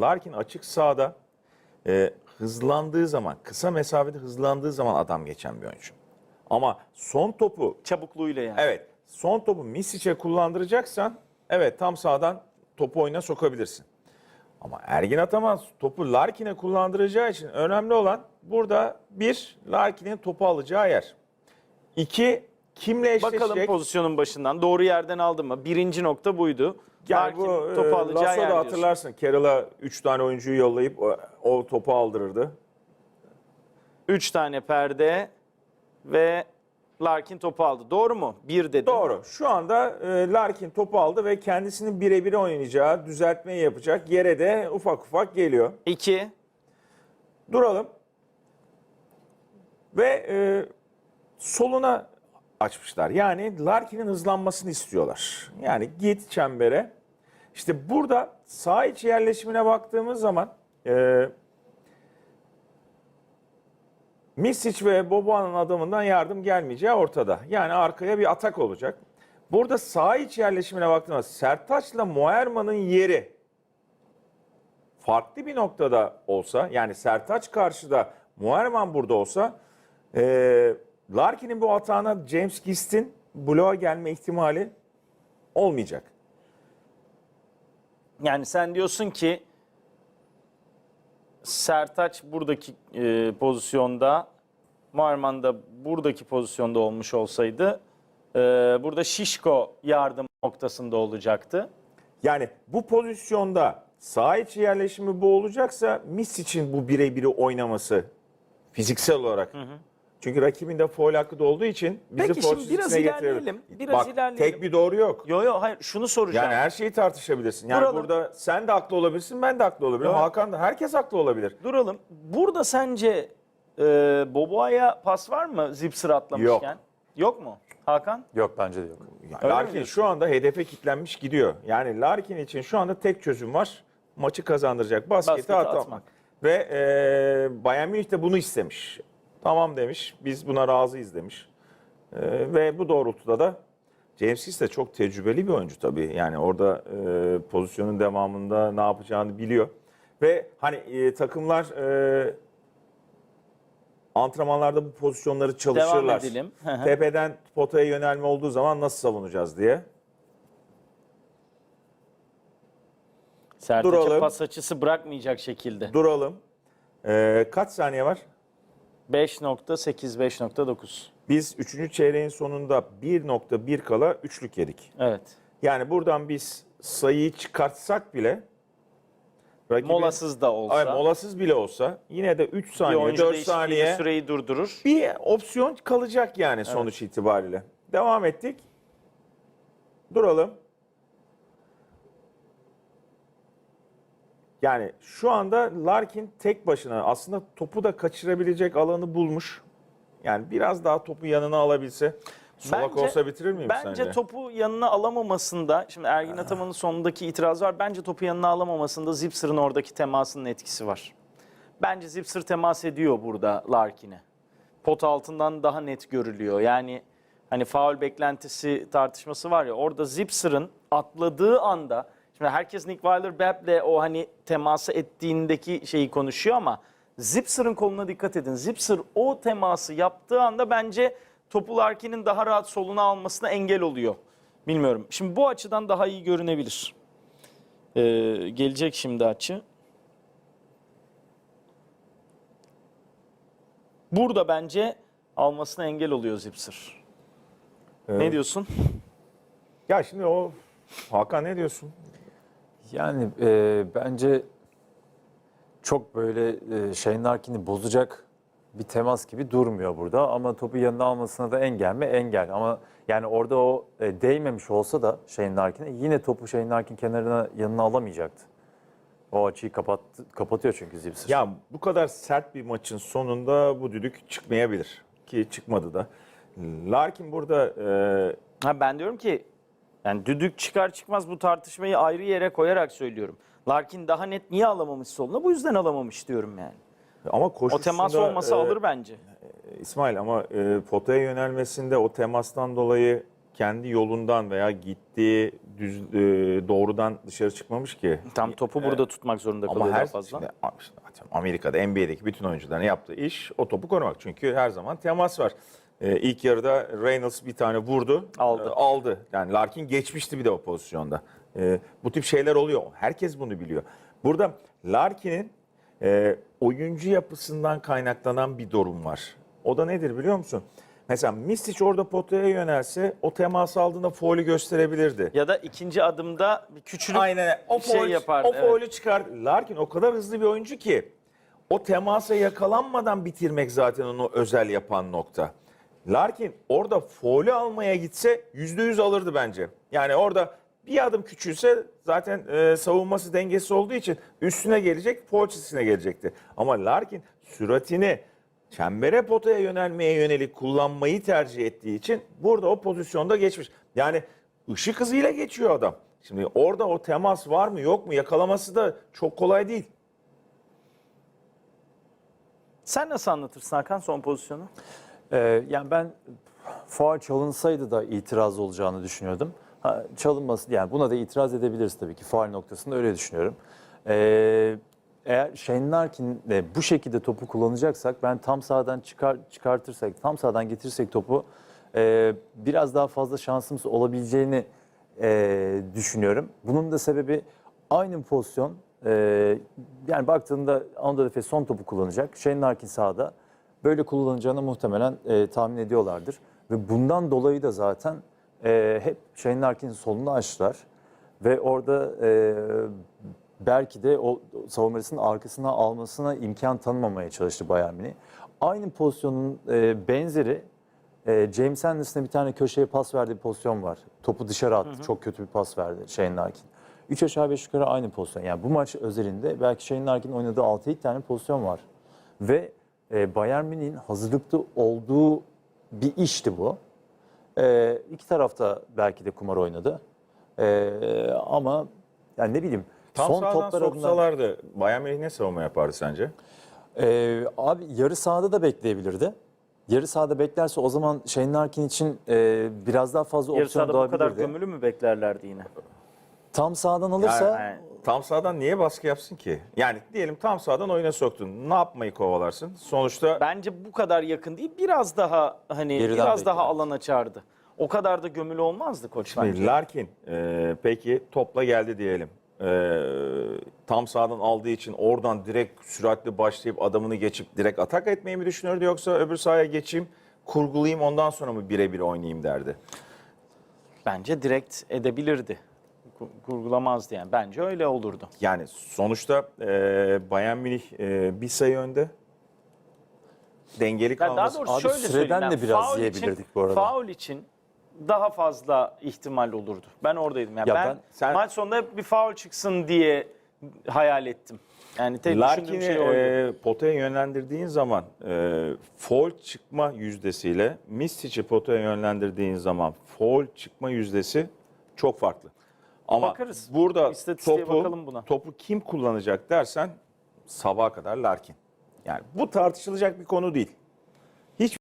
Larkin açık sahada e, hızlandığı zaman, kısa mesafede hızlandığı zaman adam geçen bir oyuncu. Ama son topu Çabukluğuyla yani. Evet. Son topu Misic'e kullandıracaksan evet tam sağdan topu oyuna sokabilirsin. Ama Ergin Ataman topu Larkin'e kullandıracağı için önemli olan burada bir Larkin'in topu alacağı yer. İki kimle eşleşecek? Bakalım pozisyonun başından doğru yerden aldı mı? Birinci nokta buydu. Larkin bu topu e, alacağı Lasso'da hatırlarsın. Carroll'a 3 tane oyuncuyu yollayıp o, o topu aldırırdı. Üç tane perde ve Larkin topu aldı. Doğru mu? Bir dedim. Doğru. Şu anda e, Larkin topu aldı ve kendisinin birebir oynayacağı, düzeltmeyi yapacak yere de ufak ufak geliyor. İki. Duralım. Ve e, soluna açmışlar. Yani Larkin'in hızlanmasını istiyorlar. Yani git çembere. İşte burada sağ içi yerleşimine baktığımız zaman e, Misic ve Boboa'nın adamından yardım gelmeyeceği ortada. Yani arkaya bir atak olacak. Burada sağ iç yerleşimine baktığımız Sertaç'la Moerman'ın yeri farklı bir noktada olsa yani Sertaç karşıda Muharman burada olsa e, Larkin'in bu hatağına James Gist'in bloğa gelme ihtimali olmayacak. Yani sen diyorsun ki Sertaç buradaki e, pozisyonda, Muharman da buradaki pozisyonda olmuş olsaydı e, burada Şişko yardım noktasında olacaktı. Yani bu pozisyonda sağ içi yerleşimi bu olacaksa Misic'in bu birebiri oynaması fiziksel olarak. Çünkü rakibin de foul hakkı da olduğu için bizi Peki foul şimdi biraz çizgisine ilerleyelim, biraz Bak, ilerleyelim. tek bir doğru yok. Yo yo hayır şunu soracağım. Yani her şeyi tartışabilirsin. Yani Duralım. burada sen de haklı olabilirsin, ben de haklı olabilirim. Evet. Hakan da herkes haklı olabilir. Duralım. Burada sence e, Boboa'ya pas var mı Zipser atlamışken? Yok. mu? Hakan? Yok bence de yok. Yani Öyle mi Larkin diyorsun? şu anda hedefe kilitlenmiş gidiyor. Yani Larkin için şu anda tek çözüm var. Maçı kazandıracak basketi, Basketi atmak. atmak. Ve e, Bayern Münih de bunu istemiş. Tamam demiş, biz buna razıyız demiş. E, ve bu doğrultuda da James Hiss de çok tecrübeli bir oyuncu tabii. Yani orada e, pozisyonun devamında ne yapacağını biliyor. Ve hani e, takımlar e, antrenmanlarda bu pozisyonları çalışırlar. edelim. Hı hı. Tepeden potaya yönelme olduğu zaman nasıl savunacağız diye. Sertaç'a Duralım. pas açısı bırakmayacak şekilde. Duralım. E, kaç saniye var? 5.8, 5.9. Biz 3. çeyreğin sonunda 1.1 kala üçlük yedik. Evet. Yani buradan biz sayıyı çıkartsak bile rakibin- Molasız da olsa. Ay, molasız bile olsa yine de 3 bir saniye, oyuncu 4 değişikliğiyle saniye süreyi durdurur. bir opsiyon kalacak yani sonuç itibariyle. Devam ettik. Duralım. Yani şu anda Larkin tek başına aslında topu da kaçırabilecek alanı bulmuş. Yani biraz daha topu yanına alabilse solak Bence- olsa bitirir miyim Bence sence? topu yanına alamamasında, şimdi Ergin Ataman'ın sonundaki itiraz var. Bence topu yanına alamamasında Zipser'ın oradaki temasının etkisi var. Bence Zipser temas ediyor burada Larkin'e. Pot altından daha net görülüyor. Yani hani faul beklentisi tartışması var ya orada Zipser'ın atladığı anda şimdi herkes Nick Weiler-Babb'le o hani teması ettiğindeki şeyi konuşuyor ama Zipser'ın koluna dikkat edin. Zipser o teması yaptığı anda bence topu Larkin'in daha rahat soluna almasına engel oluyor. Bilmiyorum. Şimdi bu açıdan daha iyi görünebilir. Ee, gelecek şimdi açı. Burada bence almasına engel oluyor Zipser. Ne Evet. diyorsun? Ya şimdi o Hakan ne diyorsun? Yani e, bence çok böyle e, Shane Larkin'i bozacak bir temas gibi durmuyor burada. Ama topu yanına almasına da engel mi? Engel. Ama yani orada o e, değmemiş olsa da Shane Larkin'e yine topu Shane Larkin kenarına yanına alamayacaktı. O açıyı kapattı, kapatıyor çünkü Zipser. Ya bu kadar sert bir maçın sonunda bu düdük çıkmayabilir. Ki çıkmadı da. Larkin burada e, Ha ben diyorum ki yani düdük çıkar çıkmaz bu tartışmayı ayrı yere koyarak söylüyorum. Larkin daha net niye alamamış soluna? Bu yüzden alamamış diyorum yani. ama O koşusunda... temas olmasa e, alır bence. İsmail ama e, potaya yönelmesinde o temastan dolayı kendi yolundan veya gittiği düz e, doğrudan dışarı çıkmamış ki. Tam topu burada tutmak zorunda kalıyor Ama daha her fazla. şimdi, Amerika'da NBA'deki bütün oyuncuların yaptığı iş o topu korumak. Çünkü her zaman temas var. Ee, ilk yarıda Reynolds bir tane vurdu. Aldı. e, aldı. Yani Larkin geçmişti bir de o pozisyonda. Ee, bu tip şeyler oluyor. Herkes bunu biliyor. Burada Larkin'in e, oyuncu yapısından kaynaklanan bir durum var. O da nedir biliyor musun? Mesela Mistic orada potaya yönelse o temas aldığında faulü gösterebilirdi. Ya da ikinci adımda bir küçülüp Aynen o bir şey faul, yapardı, O evet. faulü çıkar. Larkin o kadar hızlı bir oyuncu ki o temasa yakalanmadan bitirmek zaten onu özel yapan nokta. Larkin orada faulü almaya gitse yüzde yüz alırdı bence. Yani orada bir adım küçülse zaten e, savunması dengesiz olduğu için üstüne gelecek, faul çizgisine gelecekti. Ama Larkin süratini çembere potaya yönelmeye yönelik kullanmayı tercih ettiği için burada o pozisyonda geçmiş. Yani ışık hızıyla geçiyor adam. Şimdi orada o temas var mı yok mu yakalaması da çok kolay değil. Sen nasıl anlatırsın Hakan son pozisyonu? Ee, yani ben faul çalınsaydı da itiraz olacağını düşünüyordum. Ha, çalınması yani buna da itiraz edebiliriz tabii ki faul noktasında öyle düşünüyorum. Ee, eğer Shane Larkin de bu şekilde topu kullanacaksak ben tam sahadan çıkar çıkartırsak, tam sahadan getirirsek topu e, biraz daha fazla şansımız olabileceğini e, düşünüyorum. Bunun da sebebi aynı pozisyon. E, yani baktığında Anadolu Efes son topu kullanacak. Shane Larkin sahada böyle kullanacağını muhtemelen e, tahmin ediyorlardır. Ve bundan dolayı da zaten e, hep Shane Larkin'in solunu açtılar. Ve orada e, belki de o savunmasının arkasına almasına imkan tanımamaya çalıştı Bayern Münih. Aynı pozisyonun e, benzeri e, James Anderson'a bir tane köşeye pas verdiği bir pozisyon var. Topu dışarı attı. Çok kötü bir pas verdi Shane Larkin. 3 aşağı 5 yukarı aynı pozisyon. Yani bu maç özelinde belki Shane Larkin'in oynadığı 6-7 tane pozisyon var. Ve e, Bayern Münih'in hazırlıklı olduğu bir işti bu. E, iki tarafta belki de kumar oynadı. E, ama yani ne bileyim Tam son sahadan toplar soksalardı Bayern Münih ne savunma yapardı sence? Ee, abi yarı sahada da bekleyebilirdi. Yarı sahada beklerse o zaman Shane Larkin için e, biraz daha fazla Yarı opsiyon sahada bu kadar doğabilirdi. gömülü mü beklerlerdi yine? Tam sağdan alırsa Yani Tam sahadan niye baskı yapsın ki? Yani diyelim tam sahadan oyuna soktun. Ne yapmayı kovalarsın? Sonuçta bence bu kadar yakın değil. Biraz daha hani Geriden biraz daha beklerdi. alan açardı. O kadar da gömülü olmazdı koç bence. Larkin e, peki topla geldi diyelim. E, tam sahadan aldığı için oradan direkt süratli başlayıp adamını geçip direkt atak etmeyi mi düşünürdü yoksa öbür sahaya geçeyim, kurgulayayım ondan sonra mı birebir oynayayım derdi? Bence direkt edebilirdi. Ku- Kurgulamazdı yani. Bence öyle olurdu. Yani sonuçta e, Bayern Münih e, bir sayı önde. Dengeli Yani daha kalması. doğrusu Abi şöyle süreden söyleyeyim. de biraz faul yiyebilirdik için, bu arada. Faul için daha fazla ihtimal olurdu. Ben oradaydım. Yani Ya ben, ben- sen- maç sonunda hep bir faul çıksın diye hayal ettim. Yani tek düşündüğüm Larkin'i şey oydu. e, potaya yönlendirdiğin zaman e, foul çıkma yüzdesiyle Mistic'i potaya yönlendirdiğin zaman foul çıkma yüzdesi çok farklı. Ama Bakarız. burada İstatistiğe topu, bakalım buna. topu kim kullanacak dersen sabaha kadar Larkin. Yani bu tartışılacak bir konu değil.